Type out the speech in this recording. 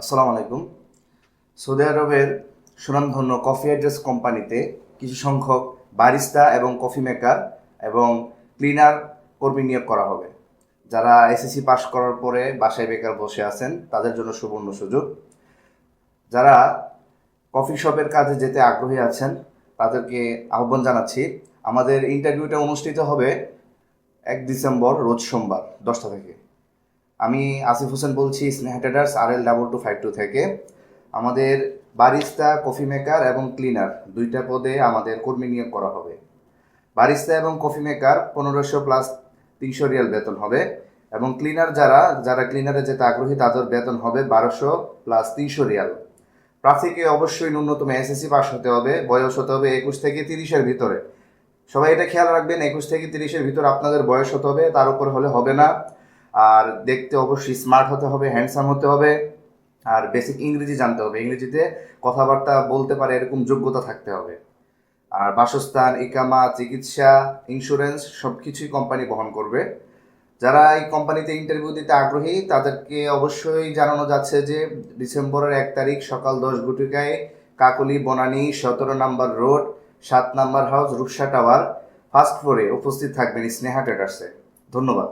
আসসালামু আলাইকুম। সৌদি আরবের সুনামধন্য কফি অ্যাড্রেস কোম্পানিতে কিছু সংখ্যক বারিস্তা এবং কফি মেকার এবং ক্লিনার কর্মী নিয়োগ করা হবে। যারা এসএসসি পাশ করার পরে বাসায় বেকার বসে আছেন, তাদের জন্য সুবর্ণ সুযোগ। যারা কফি শপের কাজে যেতে আগ্রহী আছেন, তাদেরকে আহ্বান জানাচ্ছি, আমাদের ইন্টারভিউটা অনুষ্ঠিত হবে এক ডিসেম্বর, রোজ সোমবার, দশটা থেকে। আমি আসিফ হোসেন বলছি, Sneha traders R L double two five two থেকে। আমাদের বারিস্তা কফি মেকার এবং ক্লিনার দুইটা পদে আমাদের কর্মী নিয়োগ করা হবে। বারিস্তা এবং কফি মেকার পনেরোশো প্লাস তিনশো রিয়াল বেতন হবে এবং ক্লিনার যারা যারা ক্লিনারে যেতে আগ্রহী তাদের বেতন হবে বারোশো প্লাস তিনশো রিয়াল। প্রার্থীকে অবশ্যই ন্যূনতম এসএসসি পাস হতে হবে, বয়স হতে হবে একুশ থেকে তিরিশের ভিতরে। সবাই এটা খেয়াল রাখবেন, একুশ থেকে তিরিশের ভিতরে আপনাদের বয়স হতে হবে, তার উপর হলে হবে না। আর দেখতে অবশ্যই স্মার্ট হতে হবে হ্যান্ডসাম হতে হবে, আর বেসিক ইংরেজি জানতে হবে। ইংরেজিতে কথাবার্তা বলতে পারে এরকম যোগ্যতা থাকতে হবে। আর বাসস্থান, ইকামা, চিকিৎসা ইন্স্যুরেন্স সব কিছুই কোম্পানি বহন করবে। যারা এই কোম্পানিতে ইন্টারভিউ দিতে আগ্রহী, তাদেরকে অবশ্যই জানানো যাচ্ছে যে ডিসেম্বরের এক তারিখ সকাল দশ গুটিকায় কাকলি, বনানী, সতেরো নাম্বার রোড, সাত number house, Rupsha tower, first ফ্লোরে উপস্থিত থাকবেন স্নেহা ট্রেডার্সে। ধন্যবাদ।